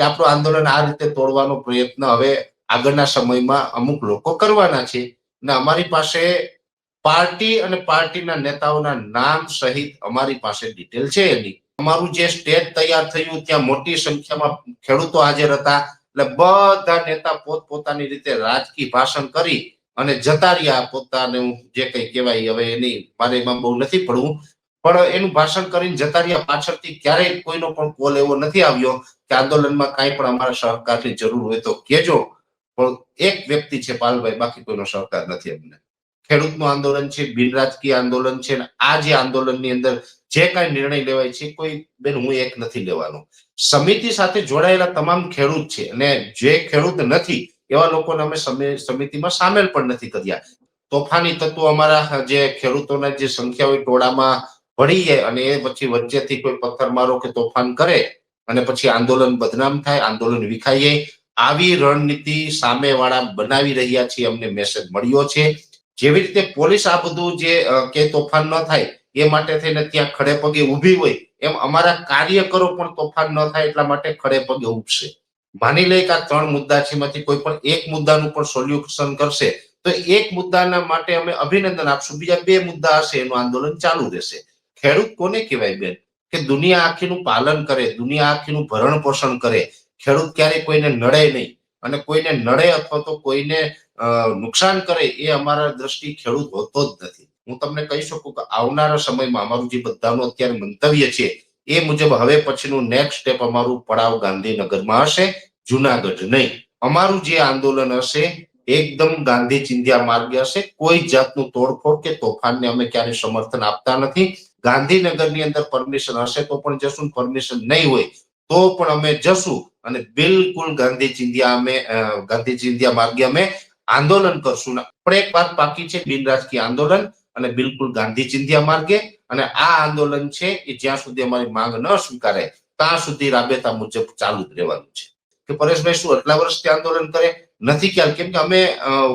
કે આપણું આંદોલન આ રીતે તોડવાનો પ્રયત્ન હવે આગળના સમયમાં અમુક લોકો કરવાના છે. ને અમારી પાસે પાર્ટી અને પાર્ટીના નેતાઓના નામ સહિત અમારી પાસે ડિટેલ છે એની. અમારું જે સ્ટેજ તૈયાર થયું, ત્યાં મોટી સંખ્યામાં ખેડૂતો હાજર હતા. એટલે બધા નેતા પોતપોતાની રીતે રાજકીય ભાષણ કરી અને જતા રહ્યા. પોતાનું જે કઈ કહેવાય, હવે એની મારે એમાં બહુ નથી પડવું. પણ એનું ભાષણ કરીને જતા રહ્યા પાછળથી ક્યારેય કોઈનો પણ કોલ એવો નથી આવ્યો કે આંદોલનમાં કાંઈ પણ અમારા સહકારની જરૂર હોય તો કેજો પણ એક વ્યક્તિ છે પાલભાઈ, બાકી કોઈનો સહકાર નથી અમને. ખેડૂતનું આંદોલન છે, બિન રાજકીય આંદોલન છે આ જે આંદોલનની અંદર જે કાંઈ નિર્ણય લેવાય છે, કોઈ બેન હું એક નથી લેવાનો. સમિતિ સાથે જોડાયેલા તમામ ખેડૂત છે અને જે ખેડૂત નથી, એવા લોકોને અમે સમિ- સમિતિમાં સામેલ પણ નથી કર્યા. તોફાની તત્વો અમારા જે ખેડૂતોના જે સંખ્યા હોય ટોળામાં ભળી જાય અને એ પછી વચ્ચેથી કોઈ પથ્થરમારો કે તોફાન કરે અને પછી આંદોલન બદનામ થાય, આંદોલન વિખાઈ જાય આવી રણનીતિ સામેવાળા બનાવી રહ્યા છે અમને મેસેજ મળ્યો છે. જેવી રીતે પોલીસ આ બધું જે કે તોફાન ન થાય, એ માટે થઈને ત્યાં ખડે પગે ઊભી હોય, એમ અમારા કાર્યકરો પણ તોફાન ન થાય એટલા માટે ખડે પગે ઉભશે માની લઈએ કે આ ત્રણ મુદ્દા છે, એમાંથી કોઈ પણ એક મુદ્દાનું પણ સોલ્યુશન કરશે, તો એક મુદ્દાના માટે અમે અભિનંદન આપશું. બીજા બે મુદ્દા હશે, એનું આંદોલન ચાલુ રહેશે. ખેડૂત કોને કહેવાય બેન? કે દુનિયા આખીનું પાલન કરે, દુનિયા આખીનું ભરણ પોષણ કરે. ખેડૂત ક્યારેય કોઈને નડે નહીં અને કોઈને નડે અથવા તો કોઈને નુકસાન કરે એ અમારા દ્રષ્ટિ ખેડૂત હોતો જ નથી. હું તમને કહી શકું કે આવનારા સમયમાં અમારું જે બધાનું અત્યારે મંતવ્ય છે એ મુજબ હવે પછીનું નેક્સ્ટ સ્ટેપ અમારું પડાવ ગાંધીનગરમાં હશે, જુનાગઢ નહીં. અમારું જે આંદોલન હશે, એકદમ ગાંધી ચિંધ્યા માર્ગે હશે. કોઈ જાતનું તોડફોડ કે તોફાનને અમે ક્યારે સમર્થન આપતા નથી. ગાંધીનગરની અંદર પરમિશન હશે તો પણ જશું પરમિશન નહીં હોય તો પણ અમે જશું અને બિલકુલ ગાંધી ચિંધ્યા અમે ગાંધી ચિંધ્યા માર્ગે અમે આંદોલન કરશું. પણ એક વાત બાકી છે, બિન રાજકીય આંદોલન અને બિલકુલ ગાંધી ચિંધ્યા માર્ગે. અને આ આંદોલન છે એ જ્યાં સુધી અમારી માંગ ન સ્વીકારે, ત્યાં સુધી રાબેતા મુજબ ચાલુ જ રહેવાનું છે. કે પરેશભાઈ શું આટલા વર્ષથી આંદોલન કરે? નથી ખ્યાલ. કેમ કે અમે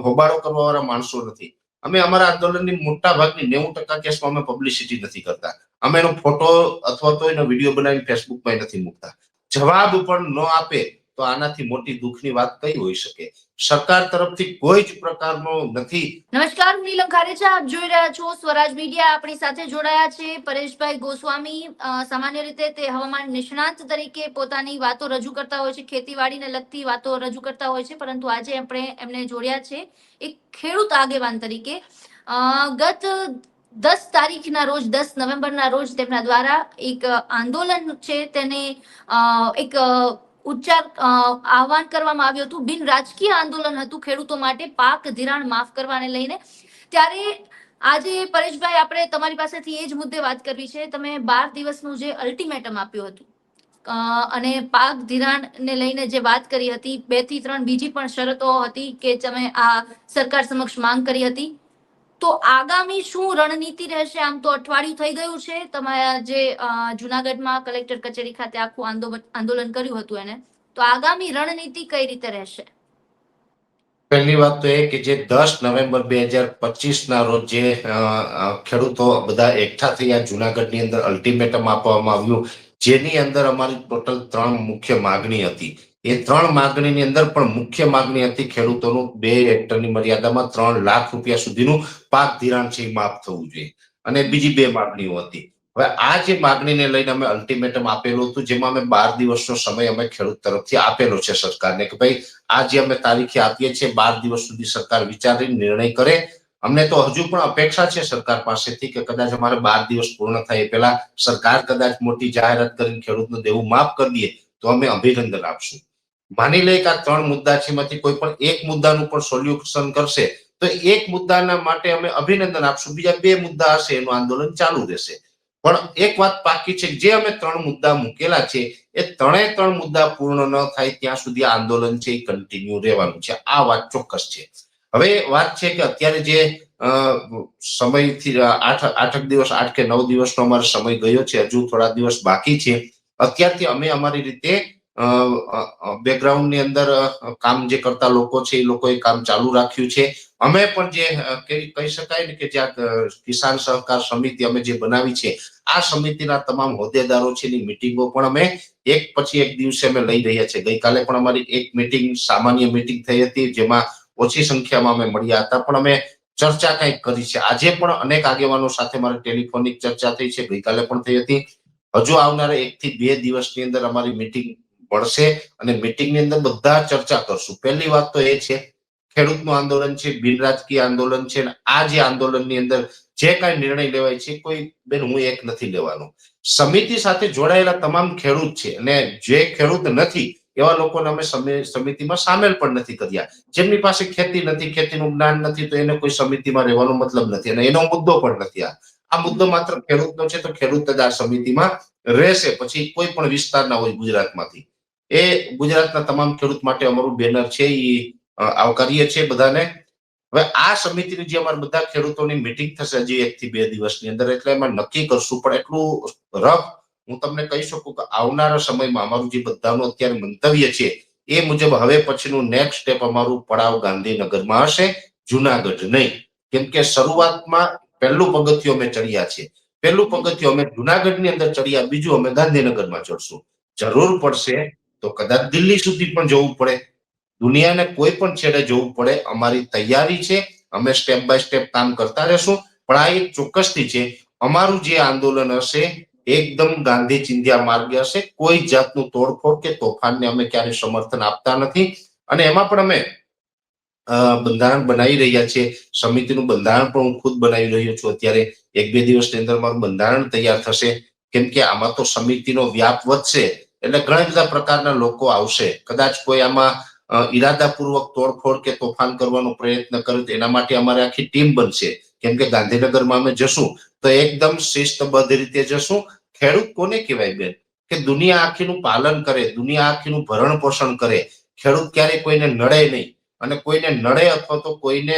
હોબાળો કરવા વાળા માણસો નથી. અમે અમારા આંદોલનની મોટા ભાગની નેવું ટકા કેસમાં અમે પબ્લિસિટી નથી કરતા. અમે એનો ફોટો અથવા તો એનો વીડિયો બનાવીને ફેસબુકમાં નથી મૂકતા. જવાબ પણ ન આપે તો આનાથી મોટી દુઃખની વાત કઈ હોઈ શકે? સરકાર તરફથી કોઈ જ પ્રકારનો નથી. નમસ્કાર નીલમ ખારેચા. આપ જોઈ રહ્યા છો સ્વરાજ મીડિયા. આપણી સાથે જોડાયા છે પરેશભાઈ ગોસ્વામી. સામાન્ય રીતે તે હવામાન નિષ્ણાંત તરીકે પોતાની વાતો રજૂ કરતા હોય છે, ખેતીવાડીને લગતી વાતો રજૂ કરતા હોય છે, પરંતુ આજે આપણે એમને જોડ્યા છે એક ખેડૂત આગેવાન તરીકે. ગત દસ તારીખના રોજ, દસ નવેમ્બરના રોજ તેમના દ્વારા એક આંદોલન છે, તેને એક ઉચ્ચાર આહવાન કરવામાં આવ્યું હતું. બિન રાજકીય આંદોલન હતું ખેડૂતો માટે. પાક ધિરાણ માફ કરવાને લઈને. ત્યારે આજે પરેશભાઈ, આપણે તમારી પાસેથી એ જ મુદ્દે વાત કરવી છે. તમે બાર દિવસનું જે અલ્ટિમેટમ આપ્યું હતું અને પાક ધિરાણને લઈને જે વાત કરી હતી બેથી ત્રણ બીજી પણ શરતો હતી કે તમે આ સરકાર સમક્ષ માંગ કરી હતી. તો આગામી શું રણનીતિ રહેશે? આમ તો અઠવાડિયું થઈ ગયું છે. તમારા જે જુનાગઢમાં કલેક્ટર કચેરી ખાતે આખું આંદોલન કર્યું હતું એને. તો આગામી રણનીતિ કઈ રીતે રહેશે? પહેલી વાત તો એ કે જે દસ નવેમ્બર બે હજાર પચીસ ના રોજ જે ખેડૂતો બધા એકઠા થયા, જુનાગઢની અંદર અલ્ટિમેટમ આપવામાં આવ્યું, જેની અંદર અમારી ટોટલ ત્રણ મુખ્ય માગણી હતી. એ ત્રણ માગણીની અંદર પણ મુખ્ય માગણી હતી ખેડૂતોનું. બે હેક્ટરની મર્યાદામાં ત્રણ લાખ રૂપિયા સુધીનું પાક ધિરાણ છે એ માફ થવું જોઈએ. અને બીજી બે માગણીઓ હતી. હવે આ જે માગણીને લઈને અમે અલ્ટિમેટમ આપેલું હતું, જેમાં અમે બાર દિવસનો સમય અમે ખેડૂત તરફથી આપેલો છે સરકારને કે ભાઈ, આ જે અમે તારીખે આપીએ છીએ, બાર દિવસ સુધી સરકાર વિચારી નિર્ણય કરે. અમને તો હજુ પણ અપેક્ષા છે સરકાર પાસેથી કે કદાચ અમારે બાર દિવસ પૂર્ણ થાય એ પહેલા સરકાર કદાચ મોટી જાહેરાત કરીને ખેડૂતનું દેવું માફ કરી દે તો અમે અભિનંદન આપશું. માની લઈએ કે આ ત્રણ મુદ્દા છે, એમાંથી કોઈ પણ એક મુદ્દાનું પણ સોલ્યુશન કરશે, તો એક મુદ્દાના માટે અમે અભિનંદન આપશું. બીજા બે મુદ્દા હશે, એનું આંદોલન ચાલુ રહેશે. પણ એક વાત પાકી છે જે અમે ત્રણ મુદ્દા મૂકેલા છે, એ ત્રણે ત્રણ મુદ્દા પૂર્ણ ન થાય ત્યાં સુધી આંદોલન છે એ કન્ટિન્યુ રહેવાનું છે. આ વાત ચોક્કસ છે. હવે વાત છે કે અત્યારે જે સમયથી આઠ આઠક દિવસ, આઠ કે નવ દિવસનો અમારો સમય ગયો છે, હજુ થોડા દિવસ બાકી છે. અત્યારથી અમે અમારી રીતે બેકગ્રાઉન્ડની અંદર કામ જે કરતા લોકો છે એ લોકોએ કામ ચાલુ રાખ્યું છે. અમે પણ જે કહી શકાય ને કે અ, કિસાન સહકાર સમિતિ અમે જે બનાવી છે આ સમિતિના તમામ હોદ્દેદારો છે એની મિટિંગો પણ અમે એક પછી એક દિવસે અમે લઈ રહ્યા છે. ગઈકાલે પણ અમારી એક મિટિંગ સામાન્ય મિટિંગ થઈ હતી જેમાં ઓછી સંખ્યામાં અમે મળ્યા હતા. પણ અમે ચર્ચા કંઈક કરી છે. આજે પણ અનેક આગેવાનો સાથે મારી ટેલિફોનિક ચર્ચા થઈ છે. ગઈકાલે પણ થઈ હતી. હજુ આવનારા એક થી બે દિવસની અંદર અમારી મિટિંગ મળશે અને મિટિંગની અંદર બધા ચર્ચા કરશું. પહેલી વાત તો એ છે, ખેડૂતનું આંદોલન છે, બિન રાજકીય આંદોલન છે આ જે આંદોલનની અંદર જે કાંઈ નિર્ણય લેવાય છે, કોઈ બેન હું એક નથી લેવાનો. સમિતિ સાથે જોડાયેલા તમામ ખેડૂત છે, અને જે ખેડૂત નથી, એવા લોકોને અમે સમિ- સમિતિમાં સામેલ પણ નથી કર્યા. જેમની પાસે ખેતી નથી, ખેતીનું જ્ઞાન નથી, તો એને કોઈ સમિતિમાં રહેવાનો મતલબ નથી, અને એનો મુદ્દો પણ નથી આ. આ મુદ્દો માત્ર ખેડૂતનો છે, તો ખેડૂત જ આ સમિતિમાં રહેશે. પછી કોઈ પણ વિસ્તારના હોય ગુજરાતમાંથી. એ ગુજરાતના તમામ ખેડૂત માટે અમારું બેનર છે એ આવકારીએ છીએ બધાને. હવે આ સમિતિની જે અમારા બધા ખેડૂતોની મિટિંગ થશે હજી એક થી બે દિવસની અંદર, એટલે એમાં નક્કી કરશું. પણ એટલું રફ હું તમને કહી શકું કે આવનારા સમયમાં અમારું જે બધાનું અત્યારે મંતવ્ય છે, એ મુજબ હવે પછીનું નેક્સ્ટ સ્ટેપ અમારું પડાવ ગાંધીનગરમાં હશે, જુનાગઢ નહીં. કેમ કે શરૂઆતમાં પહેલું પગથિયું અમે ચડ્યા છે પહેલું પગથિયું અમે જુનાગઢની અંદર ચડ્યા, બીજું અમે ગાંધીનગરમાં ચડશું. જરૂર પડશે તો કદાચ દિલ્હી સુધી પણ જવું પડે. દુનિયાને કોઈ પણ છેડે જવું પડે. અમારી તૈયારી છે. અમે સ્ટેપ બાય સ્ટેપ કામ કરતા રહેશું. પણ આ એક ચોક્કસથી છે. અમારું જે આંદોલન હશે, એકદમ ગાંધી ચિંધ્યા માર્ગે હશે. કોઈ જાતનું તોડફોડ કે તોફાનને અમે ક્યારેય સમર્થન આપતા નથી. અને એમાં પણ અમે બંધારણ બનાવી રહ્યા છીએ. સમિતિનું બંધારણ પણ હું ખુદ બનાવી રહ્યો છું. અત્યારે એક બે દિવસની અંદર મારું બંધારણ તૈયાર થશે. કેમ કે આમાં તો સમિતિનો વ્યાપ વધશે. એટલે ઘણા બધા પ્રકારના લોકો આવશે. કદાચ કોઈ આમાં ઈરાદાપૂર્વક તોડફોડ કે તોફાન કરવાનો પ્રયત્ન કરે તો એના માટે અમારે આખી ટીમ બનશે. કેમ કે ગાંધીનગરમાં અમે જશું તો એકદમ શિસ્તબદ્ધ રીતે જશું. ખેડૂત કોને કહેવાય બેન? કે દુનિયા આખીનું પાલન કરે, દુનિયા આખીનું ભરણ પોષણ કરે. ખેડૂત ક્યારેય કોઈને નડે નહીં. અને કોઈને નડે અથવા તો કોઈને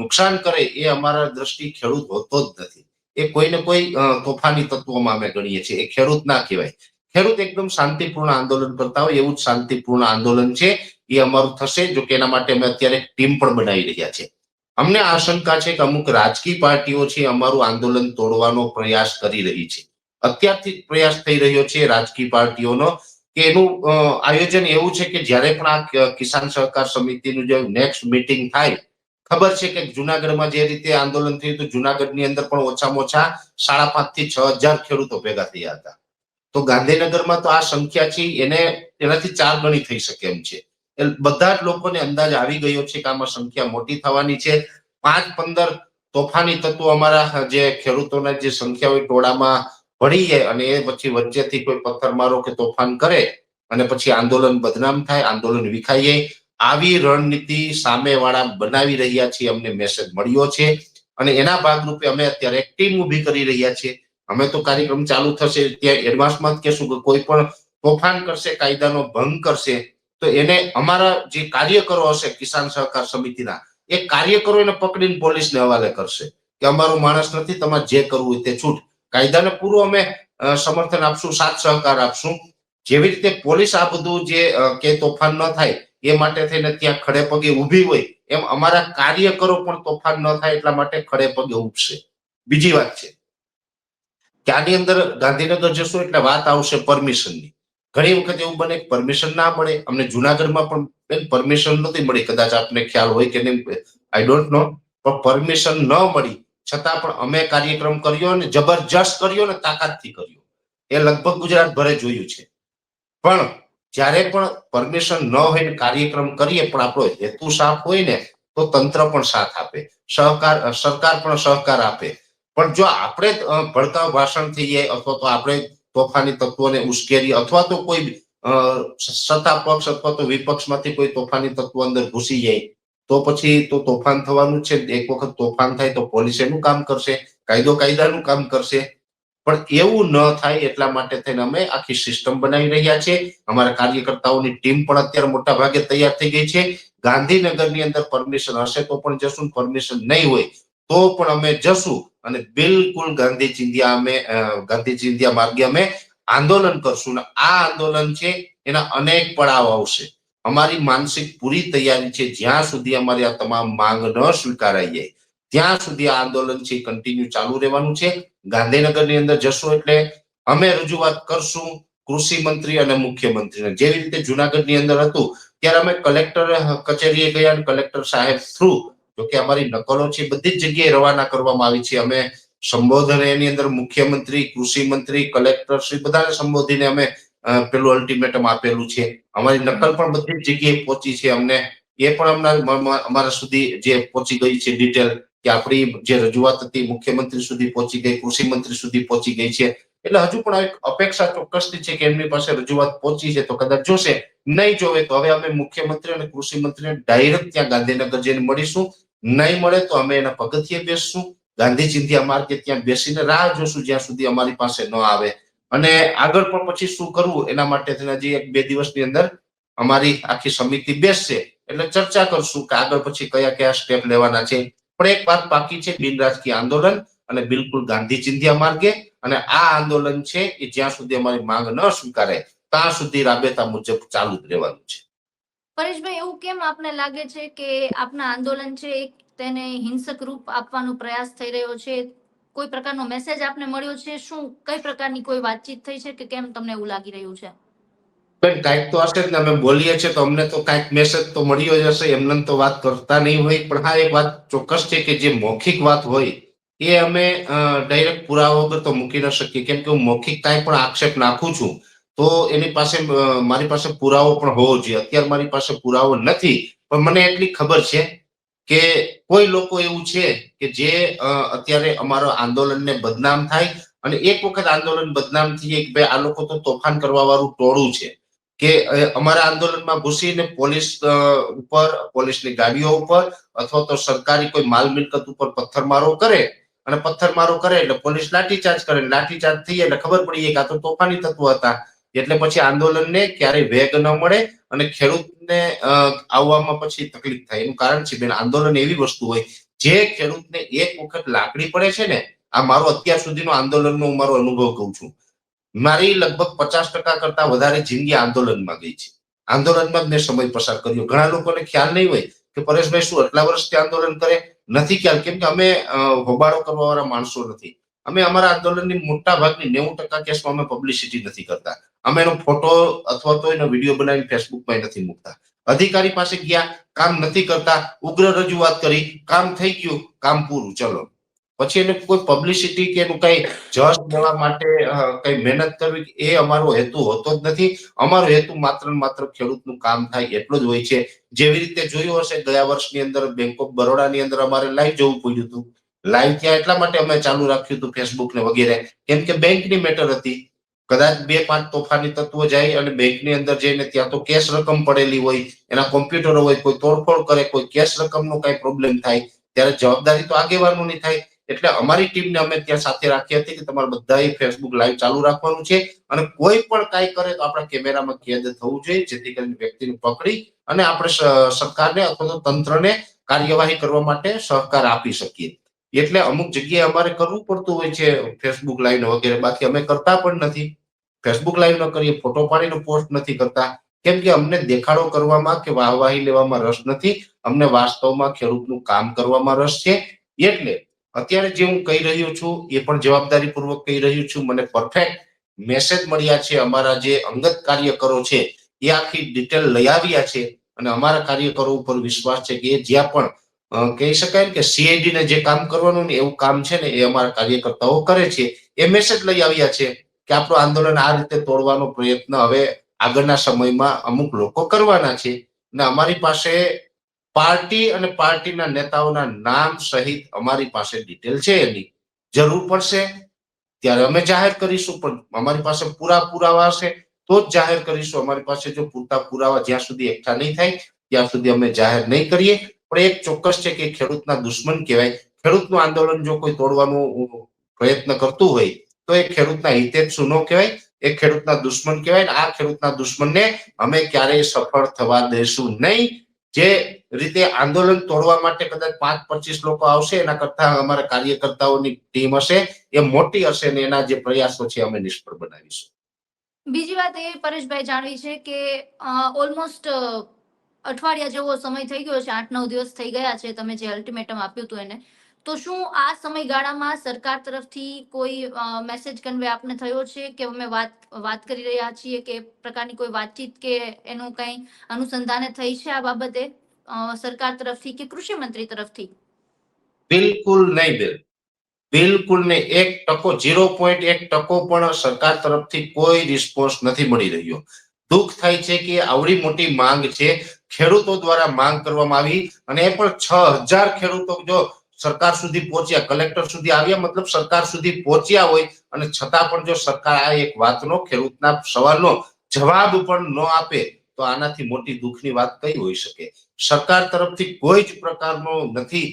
નુકસાન કરે એ અમારા દ્રષ્ટિ ખેડૂત હોતો જ નથી. એ કોઈને કોઈ તોફાની તત્વોમાં અમે ગણીએ છીએ. એ ખેડૂત ના કહેવાય. ખેડૂત એકદમ શાંતિપૂર્ણ આંદોલન કરતા હોય, એવું જ શાંતિપૂર્ણ આંદોલન છે, એ અમારું થશે, જો કે એના માટે અમે અત્યારે ટીમ પણ બનાવી રહ્યા છે. અમને આશંકા છે કે અમુક રાજકીય પાર્ટીઓ છે, અમારું આંદોલન તોડવાનો પ્રયાસ કરી રહી છે. અત્યારથી પ્રયાસ થઈ રહ્યો છે રાજકીય પાર્ટીઓનો, કે એનું આયોજન એવું છે કે જ્યારે પણ આ કિસાન સહકાર સમિતિનું જે નેક્સ્ટ મીટિંગ થાય, ખબર છે કે જુનાગઢમાં જે રીતે આંદોલન થયું હતું, જુનાગઢની અંદર પણ ઓછામાં ઓછા સાડા પાંચથી છ હજાર ખેડૂતો ભેગા થયા હતા. તો ગાંધીનગરમાં તો આ સંખ્યા છે, એને એનાથી ચાર ગણી થઈ શકે એમ છે. બધા જ લોકોને અંદાજ આવી ગયો છે કે આમાં સંખ્યા મોટી થવાની છે. પાંચ પંદર તોફાની તત્વો અમારા જે ખેડૂતોના જે સંખ્યા હોય ટોળામાં ભળી જાય અને એ પછી વચ્ચેથી કોઈ પથ્થરમારો કે તોફાન કરે અને પછી આંદોલન બદનામ થાય, આંદોલન વિખાઈ જાય. આવી રણનીતિ સામેવાળા બનાવી રહ્યા છીએ, અમને મેસેજ મળ્યો છે. અને એના ભાગરૂપે અમે અત્યારે એક ટીમ ઊભી કરી રહ્યા છીએ. અમે તો કાર્યક્રમ ચાલુ થશે, ત્યાં એડવાન્સમાં જ કહેશું કે કોઈ પણ તોફાન કરશે, કાયદાનો ભંગ કરશે, તો એને અમારા જે કાર્યકરો હશે, કિસાન સહકાર સમિતિના, એ કાર્યકરો એને પકડીને પોલીસને હવાલે કરશે કે અમારો માણસ નથી, તમારે જે કરવું હોય તે છૂટ. કાયદાને પૂરું અમે સમર્થન આપશું, સાથ સહકાર આપશું. જેવી રીતે પોલીસ આ બધું જે કે તોફાન ન થાય, એ માટે થઈને ત્યાં ખડે પગે ઊભી હોય, એમ અમારા કાર્યકરો પણ તોફાન ન થાય એટલા માટે ખડે પગે ઉભશે બીજી વાત છે. કે આની અંદર ગાંધીનગર જશો એટલે વાત આવશે પરમિશનની ઘણી વખત એવું બને પરમિશન ના મળે. અમને જુનાગઢમાં પણ પરમિશન નથી મળી. કદાચ આપને ખ્યાલ હોય કે નહીં આઈ ડોન્ટ નો પણ પરમિશન ન મળી. છતાં પણ અમે કાર્યક્રમ કર્યો અને જબરજસ્ત કર્યો ને તાકાતથી કર્યો. એ લગભગ ગુજરાત ભરે જોયું છે. પણ જ્યારે પણ પરમિશન ન હોય કાર્યક્રમ કરીએ, પણ આપણો હેતુ સાફ હોય ને, તો તંત્ર પણ સાથ આપે. સહકાર, સરકાર પણ સહકાર આપે. પણ જો આપણે જ, ભાષણ થઈ જાય અથવા તો આપણે તોફાની તત્વોને ઉશ્કેરી અથવા તો કોઈ સત્તા પક્ષ અથવા તો વિપક્ષમાંથી કોઈ તોફાની તત્વ અંદર ઘૂસી જાય તો પછી તો તોફાન થવાનું છે. એક વખત તોફાન થાય તો પોલીસ એનું કામ કરશે કાયદો કાયદાનું કામ કરશે. પણ એવું ન થાય એટલા માટે થઈને અમે આખી સિસ્ટમ બનાવી રહ્યા છે અમારા કાર્યકર્તાઓની ટીમ પણ અત્યારે મોટા ભાગે તૈયાર થઈ ગઈ છે. ગાંધીનગરની અંદર પરમિશન હશે તો પણ જશું પરમિશન નહીં હોય તો પણ અમે જશું. અને બિલકુલ ગાંધી ચિંધ્યા અમે ગાંધી ચિંધ્યા માર્ગે અમે આંદોલન કરશું. આ આંદોલન છે, એના અનેક પડાવ આવશે. અમારી માનસિક પૂરી તૈયારી છે, જ્યાં સુધી અમારી આ તમામ માંગ ન સ્વીકારાઈ જાય, ત્યાં સુધી આ આંદોલન છે કન્ટિન્યુ ચાલુ રહેવાનું છે. ગાંધીનગરની અંદર જશો એટલે અમે રજૂઆત કરશું કૃષિ મંત્રી અને મુખ્યમંત્રીને. જેવી રીતે જુનાગઢની અંદર હતું, ત્યારે અમે કલેક્ટર કચેરીએ ગયા કલેક્ટર સાહેબ થ્રુ જોકે અમારી નકલો છે બધી જ જગ્યાએ રવાના કરવામાં આવી છે. અમે સંબોધન એની અંદર મુખ્યમંત્રી કૃષિ મંત્રી કલેક્ટર શ્રી બધાને સંબોધીને અમે પેલું અલ્ટિમેટમ આપેલું છે. અમારી નકલ પણ બધી જ જગ્યાએ પહોંચી છે. અમને એ પણ અમના અમારા સુધી જે પહોંચી ગઈ છે ડિટેલ કે આપણી જે રજૂઆત હતી મુખ્યમંત્રી સુધી પહોંચી ગઈ કૃષિ મંત્રી સુધી પહોંચી ગઈ છે. એટલે હજુ પણ એક અપેક્ષા ચોક્કસથી છે કે એમની પાસે રજૂઆત પહોંચી છે. તો કદાચ જોશે, નહીં જોવે તો હવે અમે મુખ્યમંત્રી અને કૃષિ મંત્રીને ડાયરેક્ટ ત્યાં ગાંધીનગર જઈને મળીશું. નહીં મળે તો અમે એના પગથિયે બેસશું. ગાંધી ચિંધ્યા માર્ગે ત્યાં બેસીને રાહ જોશું જ્યાં સુધી અમારી પાસે ન આવે. અને આગળ પણ પછી શું કરવું? એના માટે હજી એક બે દિવસની અંદર અમારી આખી સમિતિ બેસશે. એટલે ચર્ચા કરશું કે આગળ પછી કયા કયા સ્ટેપ લેવાના છે. પણ એક વાત બાકી છે, બિન રાજકીય આંદોલન અને બિલકુલ ગાંધી ચિંધ્યા માર્ગે. અને આ આંદોલન છે એ જ્યાં સુધી અમારી માંગ ન સ્વીકારે ત્યાં સુધી રાબેતા મુજબ ચાલુ જ રહેવાનું છે. પરેશભાઈ, એવું કેમ આપને લાગે છે કે આપના આંદોલન છે તેને હિંસક રૂપ આપવાનો પ્રયાસ થઈ રહ્યો છે? કોઈ પ્રકારનો મેસેજ આપને મળ્યો છે? શું કઈ પ્રકારની કોઈ વાતચીત થઈ છે કે કેમ તમને એવું લાગી રહ્યું છે? બેન, કાંઈક તો હશે ને, અમે બોલીએ છીએ તો અમને તો કાંઈક મેસેજ તો મળ્યો જ હશે, એમને તો વાત કરતા નહીં હોય. પણ હા, એક વાત ચોક્કસ છે કે જે મૌખિક વાત હોય, એ અમે ડાયરેક્ટ પુરાવા વગર તો મૂકી ન શકીએ. કેમ કે હું મૌખિક કાંઈ પણ આક્ષેપ નાખું છું તો એની પાસે મારી પાસે પુરાવો પણ હોવો જોઈએ. અત્યારે મારી પાસે પુરાવો નથી, પણ મને એટલી ખબર છે કે કોઈ લોકો એવું છે કે જે અત્યારે અમારા આંદોલનને બદનામ થાય અને એક વખત આંદોલન બદનામ થઈ કે ભાઈ આ લોકો તો તોફાન કરવા વાળું ટોળું છે કે અમારા આંદોલનમાં ઘૂસીને પોલીસ ઉપર, પોલીસની ગાડીઓ ઉપર અથવા તો સરકારી કોઈ માલ મિલકત ઉપર પથ્થરમારો કરે અને પથ્થરમારો કરે એટલે પોલીસ લાઠીચાર્જ કરે. લાઠીચાર્જ થઈ એટલે ખબર પડી કે આ તો તોફાની તત્વો હતા. એટલે પછી આંદોલનને ક્યારેય વેગ ન મળે અને ખેડૂતને આવવામાં પછી તકલીફ થાય. એનું કારણ છે બેન, આંદોલન એવી વસ્તુ હોય, જે ખેડૂતને એક વખત લાકડી પડે છે ને, આ મારો અત્યાર સુધીનો આંદોલનનો હું મારો અનુભવ કહું છું. મારી લગભગ પચાસ ટકા કરતા વધારે જિંદગી આંદોલનમાં ગઈ છે. આંદોલનમાં જ મેં સમય પસાર કર્યો. ઘણા લોકોને ખ્યાલ નહીં હોય કે પરેશભાઈ શું આટલા વર્ષથી આંદોલન કરે? નથી ખ્યાલ. કેમ કે અમે હોબાળો કરવા વાળા માણસો નથી. અમે અમારા આંદોલનની મોટા ભાગની નેવું ટકા કેસમાં અમે પબ્લિસિટી નથી કરતા. અમે એનો ફોટો અથવા તો એનો વીડિયો બનાવીને ફેસબુકમાં નથી મૂકતા. અધિકારી પાસે ગયા, કામ નથી કરતા, ઉગ્ર રજૂઆત કરી, કામ થઈ ગયું, કામ પૂરું, ચલો. પછી એને કોઈ પબ્લિસિટી કે એનું કઈ જશ દેવા માટે કઈ મહેનત કરવી એ અમારો હેતુ હોતો જ નથી. અમારો હેતુ માત્ર માત્ર ખેડૂતનું કામ થાય એટલો જ હોય છે. જેવી રીતે જોયું હશે, ગયા વર્ષની અંદર બેંક ઓફ બરોડાની અંદર અમારે લાઈવ જવું પડ્યું હતું. લાઈવ થયા એટલા માટે અમે ચાલુ રાખ્યું હતું ફેસબુક ને વગેરે. કેમ કે બેંકની મેટર હતી. કદાચ બે પાંચ તોફાની તત્વો જાય અને બેંકની અંદર જઈને ત્યાં તો કેશ રકમ પડેલી હોય, એના કોમ્પ્યુટરો હોય, કોઈ તોડફોડ કરે, કોઈ કેશ રકમનો કઈ પ્રોબ્લેમ થાય, ત્યારે જવાબદારી તો આગેવાનોની થાય. એટલે અમારી ટીમને અમે ત્યાં સાથે રાખી હતી કે તમારે બધાએ ફેસબુક લાઈવ ચાલુ રાખવાનું છે અને કોઈ પણ કાંઈ કરે તો આપણા કેમેરામાં કેદ થવું જોઈએ, જેથી કરીને વ્યક્તિને પકડી અને આપણે સરકારને અથવા તો તંત્રને કાર્યવાહી કરવા માટે સહકાર આપી શકીએ. એટલે અમુક જગ્યાએ અમારે કરવું પડતું હોય છે ફેસબુક લાઈવ વગેરે. બાકી અમે કરતા પણ નથી. ફેસબુક લાઈવ ન કરીએ, ફોટો પાડીને પોસ્ટ નથી કરતા. કેમ કે અમને દેખાડો કરવામાં કે વાહવાહી લેવામાં રસ નથી. અમને વાસ્તવમાં ખેડૂતનું કામ કરવામાં રસ છે. એટલે અત્યારે જે હું કહી રહ્યો છું, એ પણ જવાબદારીપૂર્વક કહી રહ્યો છું. મને પરફેક્ટ મેસેજ મળ્યા છે અમારા જે અંગત કાર્યકરો છે, એ આખી ડિટેલ લઈ આવ્યા છે. અને અમારા કાર્યકરો ઉપર વિશ્વાસ છે કે જ્યાં પણ કહી શકાય કે CID ને જે કામ કરવાનું ને એવું કામ છે ને એ અમારા કાર્યકર્તાઓ કરે છે. એ મેસેજ લઈ આવ્યા છે કે આપણું આંદોલન આ રીતે તોડવાનો પ્રયત્ન હવે આગળના સમયમાં અમુક લોકો કરવાના છે. ને અમારી પાસે પાર્ટી અને પાર્ટીના નેતાઓના નામ સહિત અમારી પાસે ડિટેલ છે એની. જરૂર પડશે ત્યારે અમે જાહેર કરીશું, પણ અમારી પાસે પૂરા પુરાવા હશે તો જ જાહેર કરીશું. અમારી પાસે જો પૂરતા પુરાવા જ્યાં સુધી એકઠા નહીં થાય, ત્યાં સુધી અમે જાહેર નહીં કરીએ. પણ એક ચોક્કસ છે કે ખેડૂતના દુશ્મન કહેવાય. ખેડૂતનું આંદોલન જો કોઈ તોડવાનો પ્રયત્ન કરતું હોય, તો એ ખેડૂતના હિતેચ્છુ ન કહેવાય? એ ખેડૂતના દુશ્મન કહેવાય આ ખેડૂતના દુશ્મનને અમે ક્યારેય સફળ થવા દેશું નહીં. જે રીતે આંદોલન તોડવા માટે કદાચ પાંચ પચીસ લોકો આવશે, એના કરતા અમારા કાર્યકર્તાઓની ટીમ હશે, એ મોટી હશે ને એના જે પ્રયાસો છે અમે નિષ્ફળ બનાવીશું. બીજી વાત એ પરેશભાઈ જાણવી છે કે ઓલમોસ્ટ અઠવાડિયા જેવો સમય થઈ ગયો છે, આઠ નવ દિવસ થઈ ગયા છે, તમે જે અલ્ટિમેટમ આપ્યું હતું એને. તો શું આ સમયગાળામાં સરકાર તરફથી કોઈ મેસેજ કન્વે આપને થયો છે કે અમે વાત વાત કરી રહ્યા છીએ કે પ્રકારની કોઈ વાતચીત કે એનું કંઈ અનુસંધાને થઈ છે આ બાબતે સરકાર તરફથી કે કૃષિ મંત્રી તરફથી? બિલકુલ નહીં, બિલ. બિલકુલ નહીં એક ટકો, ઝીરો પોઈન્ટ એક ટકો પણ સરકાર તરફથી કોઈ રિસ્પોન્સ નથી મળી રહ્યો. દુઃખ થાય છે કે આવડી મોટી માંગ છે. ખેડૂતો દ્વારા માંગ કરવામાં આવી અને એ પણ છ હજાર ખેડૂતો જો સરકાર સુધી પહોંચ્યા, કલેક્ટર સુધી આવ્યા, મતલબ સરકાર સુધી પહોંચ્યા હોય અને છતાં પણ જો સરકાર આ એક વાતનો, ખેડૂતના સવાલનો જવાબ પણ ન આપે, તો આનાથી મોટી દુઃખની વાત કઈ હોઈ શકે? સરકાર તરફથી કોઈ જ પ્રકારનો નથી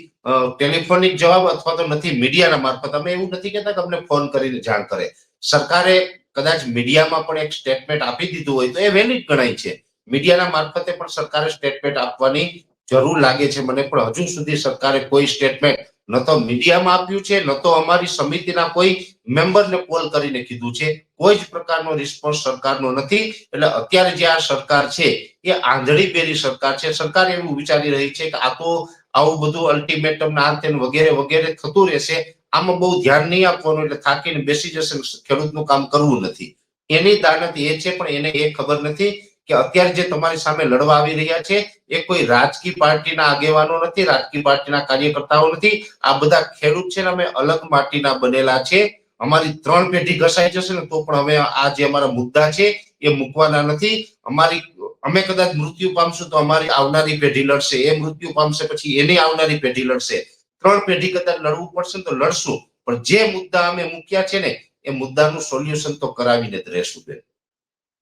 ટેલિફોનિક જવાબ અથવા તો નથી મીડિયાના મારફત. અમે એવું નથી કહેતા કે અમને ફોન કરીને જાણ કરે. સરકારે કદાચ મીડિયામાં પણ એક સ્ટેટમેન્ટ આપી દીધું હોય તો એ વેલિડ ગણાય છે. મીડિયાના મારફતે પણ સરકારે સ્ટેટમેન્ટ આપવાની જરૂર લાગે છે. મને પણ હજુ સુધી સરકારે કોઈ સ્ટેટમેન્ટ ન તો મીડિયામાં આપ્યું છે, ન તો અમારી સમિતિના કોઈ મેમ્બરને કોલ કરીને કીધું છે. કોઈ જ પ્રકારનો રિસ્પોન્સ સરકારનો નથી. એટલે અત્યારે જે આ સરકાર છે, એ આંધળી બેરી સરકાર છે. સરકાર એવું વિચારી રહી છે કે આ તો આવું બધું અલ્ટિમેટમ ના વગેરે વગેરે થતું રહેશે. આમાં બહુ ધ્યાન નહીં આપવાનું એટલે થાકીને બેસી જશે, ખેડૂતનું કામ કરવું નથી. એની દાનત એ છે, પણ એને એ ખબર નથી કે અત્યારે જે તમારી સામે લડવા આવી રહ્યા છે, એ કોઈ રાજકીય પાર્ટીના આગેવાનો નથી, રાજકીય પાર્ટીના કાર્યકર્તાઓ નથી. આ બધા ખેડૂત છે ને અમે અલગ માટીના બનેલા છે. અમારી ત્રણ પેઢી ઘસાઈ જશે ને તો પણ હવે આ જે અમારા મુદ્દા છે, એ મૂકવાના નથી. અમારી, અમે કદાચ મૃત્યુ પામશું તો અમારી આવનારી પેઢી લડશે. એ મૃત્યુ પામશે પછી એની આવનારી પેઢી લડશે. ત્રણ પેઢી કદાચ લડવું પડશે તો લડશું. પણ જે મુદ્દા અમે મૂક્યા છે ને, એ મુદ્દાનું સોલ્યુશન તો કરાવીને જ રહેશું બેન.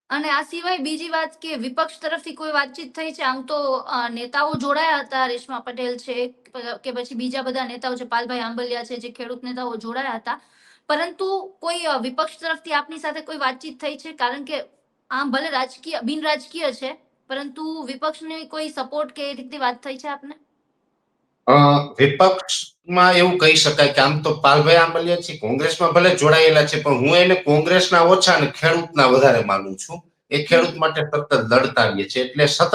અને આ સિવાય બીજી વાત કે વિપક્ષ તરફથી કોઈ વાતચીત થઈ છે? આમ તો નેતાઓ જોડાયા હતા, રેશમા પટેલ છે, કે પછી બીજા બધા નેતાઓ છે, પાલભાઈ આંબલિયા છે, જે ખેડૂત નેતાઓ જોડાયા હતા. પરંતુ કોઈ વિપક્ષ તરફથી આપની સાથે કોઈ વાતચીત થઈ છે? કારણ કે આમ ભલે રાજકીય, બિન રાજકીય છે, પરંતુ વિપક્ષને કોઈ સપોર્ટ કે એ રીતની વાત થઈ છે આપને? વિપક્ષમાં એવું કહી શકાય કે આમ તો પાલભાઈ આંબલિયા છે, કોંગ્રેસમાં ભલે જોડાયેલા છે, પણ હું એને કોંગ્રેસના ઓછા અને ખેડૂતના વધારે માનું છું. એ ખેડૂત માટે સતત લડતા આવીએ છે એટલે સતત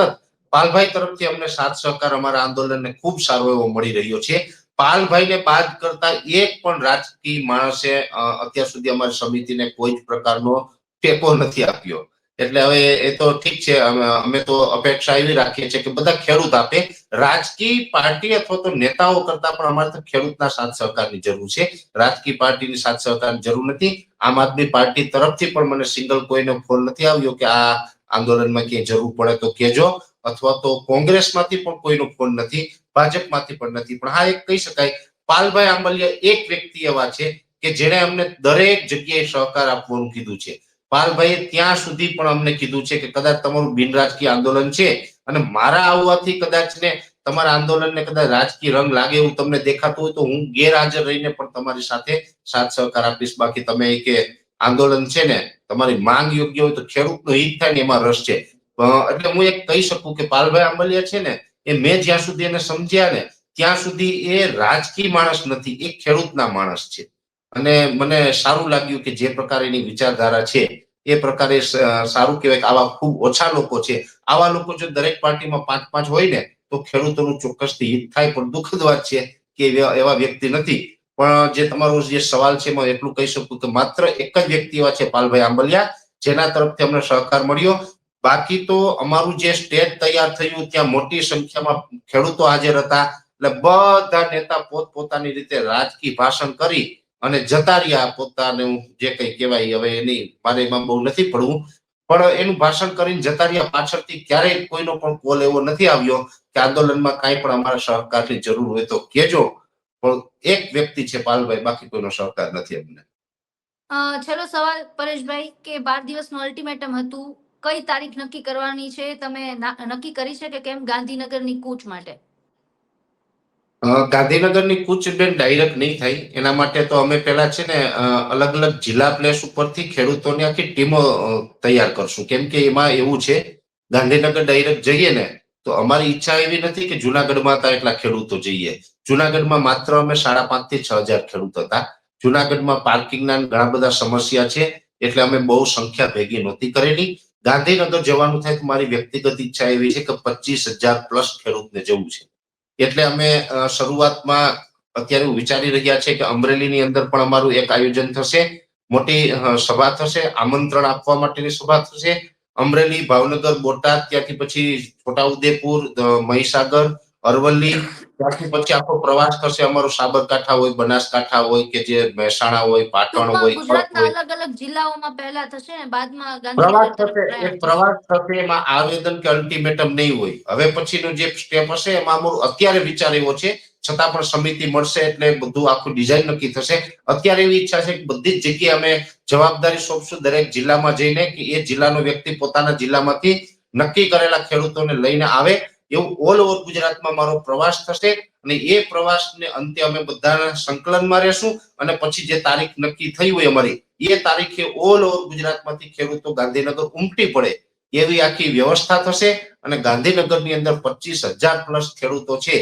પાલભાઈ તરફથી અમને સાથ સહકાર અમારા આંદોલનને ખૂબ સારો એવો મળી રહ્યો છે. પાલભાઈને બાદ કરતા એક પણ રાજકીય માણસે અત્યાર સુધી અમારી સમિતિને કોઈ જ પ્રકારનો ટેકો નથી આપ્યો. એટલે હવે એ તો ઠીક છે, અમે તો અપેક્ષા એવી રાખીએ છીએ કે બધા ખેડૂત આપે. રાજકીય પાર્ટી અથવા તો નેતાઓ કરતા પણ અમારે તો ખેડૂતના સાથ સહકારની જરૂર છે. રાજકીય પાર્ટીની સાથ સહકારની જરૂર નથી. આમ આદમી પાર્ટી તરફથી પણ મને સિંગલ કોઈનો ફોન નથી આવ્યો કે આ આંદોલનમાં ક્યાંય જરૂર પડે તો કહેજો. અથવા તો કોંગ્રેસમાંથી પણ કોઈનો ફોન નથી, ભાજપમાંથી પણ નથી. પણ હા, એક કહી શકાય, પાલભાઈ આંબલિયા એક વ્યક્તિ એવા છે કે જેણે અમને દરેક જગ્યાએ સહકાર આપવાનું કીધું છે. પાલભાઈએ ત્યાં સુધી પણ અમને કીધું છે કે કદાચ તમારું બિન રાજકીય આંદોલન છે અને મારા આવવાથી કદાચ ને તમારા આંદોલનને કદાચ રાજકીય રંગ લાગે એવું તમને દેખાતું હોય તો હું ગેરહાજર રહીને પણ તમારી સાથે સાથ સહકાર આપીશ. બાકી તમે કે આંદોલન છે ને, તમારી માંગ યોગ્ય હોય તો ખેડૂતનું હિત થાય ને એમાં રસ છે. એટલે હું એક કહી શકું કે પાલભાઈ આંબલિયા છે ને, એ મેં જ્યાં સુધી એને સમજ્યા ને, ત્યાં સુધી એ રાજકીય માણસ નથી, એ ખેડૂતના માણસ છે. અને મને સારું લાગ્યું કે જે પ્રકારેની વિચારધારા છે એ પ્રકારે સારું કહેવાય કે આવા ખૂબ ઓછા લોકો છે. આવા લોકો જો દરેક પાર્ટીમાં પાંચ પાંચ હોય ને, તો ખેડૂતોનું ચોક્કસથી હિત થાય પણ દુઃખદ વાત છે કે એવા વ્યક્તિ નથી. પણ જે તમારો જે સવાલ છે એમાં એટલું કહી શકું કે માત્ર એક જ વ્યક્તિ એવા છે પાલભાઈ આંબલિયા, જેના તરફથી અમને સહકાર મળ્યો. બાકી તો અમારું જે સ્ટેજ તૈયાર થયું, ત્યાં મોટી સંખ્યામાં ખેડૂતો હાજર હતા. એટલે બધા નેતા પોતપોતાની રીતે રાજકીય ભાષણ કરી અને જતા રહ્યા પોતાનું જે કઈ કહેવાય, હવે એની મારે એમાં બહુ નથી પડવું, પણ એનું ભાષણ કરીને જતા રહ્યા પાછળથી ક્યારેય કોઈનો પણ કોલ એવો નથી આવ્યો કે આંદોલનમાં કાંઈ પણ અમારા સહકારની જરૂર હોય તો કહેજો. પણ એક વ્યક્તિ છે પાલભાઈ, બાકી કોઈનો સહકાર નથી અમને. છેલ્લો સવાલ પરેશભાઈ, કે બાર દિવસનું અલ્ટિમેટમ હતું, કઈ તારીખ નક્કી કરવાની છે? તમે નક્કી કરી છે કે કેમ ગાંધીનગરની કૂચ માટે? ગાંધીનગરની કૂચ બેન ડાયરેક્ટ નહીં થાય એના માટે તો અમે પેલા છે ને અલગ અલગ જિલ્લા પ્લેસ ઉપરથી ખેડૂતોની આખી ટીમો તૈયાર કરશું. કેમ કે એમાં એવું છે, ગાંધીનગર ડાયરેક્ટ જઈએ ને, તો અમારી ઈચ્છા એવી નથી કે જુનાગઢમાં હતા એટલા ખેડૂતો જઈએ. જુનાગઢમાં માત્ર અમે સાડા પાંચથી છ હજાર ખેડૂત હતા. જુનાગઢમાં પાર્કિંગના ઘણા બધા સમસ્યા છે, એટલે અમે બહુ સંખ્યા ભેગી નહોતી કરેલી. ગાંધીનગર જવાનું થાય તો મારી વ્યક્તિગત ઈચ્છા એવી છે કે પચીસ હજાર પ્લસ ખેડૂતને જવું છે. એટલે અમે શરૂઆતમાં અત્યારે વિચારી રહ્યા છે કે અમરેલીની અંદર પણ અમારું એક આયોજન થશે. મોટી સભા થશે, આમંત્રણ આપવા માટેની સભા થશે. અમરેલી ભાવનગર બોટાદ, ત્યાંથી પછી છોટાઉદેપુર મહીસાગર અરવલ્લી ત્યાંથી પછી આખો પ્રવાસ કરશે અમારો સાબરકાંઠા હોય બનાસકાંઠા હોય કે જે મહેસાણા હોય પાટણ હોય ગુજરાતના અલગ અલગ જિલ્લાઓમાં પહેલા થશે ને બાદમાં પ્રવાસ થશે એ પ્રવાસ થશે એમાં આવેદન કે અલ્ટિમેટમ નહીં હોય. હવે પછીનું જે સ્ટેપ હશે એમાં અમારું અત્યારે વિચાર એવો છે છતાં પણ સમિતિ મળશે એટલે બધું આખું ડિઝાઇન નક્કી થશે. અત્યારે એવી ઈચ્છા છે કે બધી જ જગ્યાએ અમે જવાબદારી સોંપશું દરેક જિલ્લામાં જઈને કે એ જિલ્લાનો વ્યક્તિ પોતાના જિલ્લામાંથી નક્કી કરેલા ખેડૂતોને લઈને આવે. એવું ઓલ ઓવર ગુજરાતમાં મારો પ્રવાસ થશે અને એ પ્રવાસને અંતે અમે બધાના સંકલનમાં રહેશું અને પછી જે તારીખ નક્કી થઈ હોય અમારી, એ તારીખે ઓલ ઓવર ગુજરાતમાંથી ખેડૂતો ગાંધીનગર ઉમટી પડે એવી આખી વ્યવસ્થા થશે અને ગાંધીનગરની અંદર પચીસ હજાર પ્લસ ખેડૂતો છે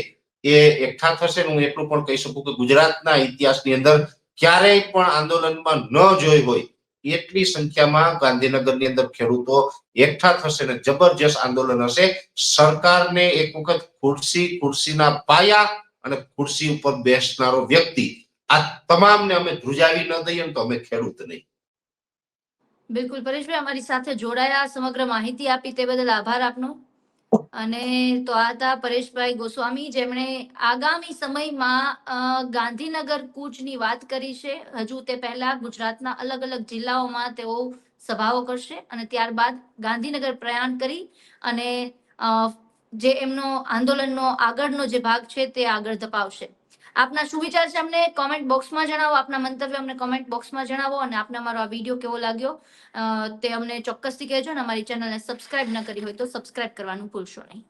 એ એકઠા થશે હું એટલું પણ કહી શકું કે ગુજરાતના ઇતિહાસની અંદર ક્યારેય પણ આંદોલનમાં ન જોઈ હોય એટલી સંખ્યામાં ગાંધીનગરની અંદર ખેડૂતો એકઠા થશે ને જબરજસ્ત આંદોલન હશે. સરકારને એક વખત ખુરશી, ખુરશીના પાયા અને ખુરશી ઉપર બેસનારો વ્યક્તિ. આ તમામને અમે ધ્રુજાવી ન દઈએ તો અમે ખેડૂત નહીં. બિલકુલ. પરેશભાઈ, અમારી સાથે જોડાયા, સમગ્ર માહિતી આપી તે બદલ આભાર આપનો. અને તો આ હતા પરેશભાઈ ગોસ્વામી, જેમણે આગામી સમયમાં ગાંધીનગર કૂચની વાત કરી છે. હજુ તે પહેલા ગુજરાતના અલગ અલગ જિલ્લાઓમાં તેઓ સભાઓ કરશે અને ત્યારબાદ ગાંધીનગર પ્રયાણ કરી અને જે એમનો આંદોલનનો આગળનો જે ભાગ છે તે આગળ ધપાવશે. આપના શું વિચાર છે અમને કોમેન્ટ બોક્સમાં જણાવો, આપના મંતવ્ય અમને કોમેન્ટ બોક્સમાં જણાવો અને આપને અમારો આ વીડિયો કેવો લાગ્યો તે અમને ચોક્કસથી કહેજો અને અમારી ચેનલને સબસ્ક્રાઇબ ન કરી હોય તો સબસ્ક્રાઇબ કરવાનું ભૂલશો નહીં.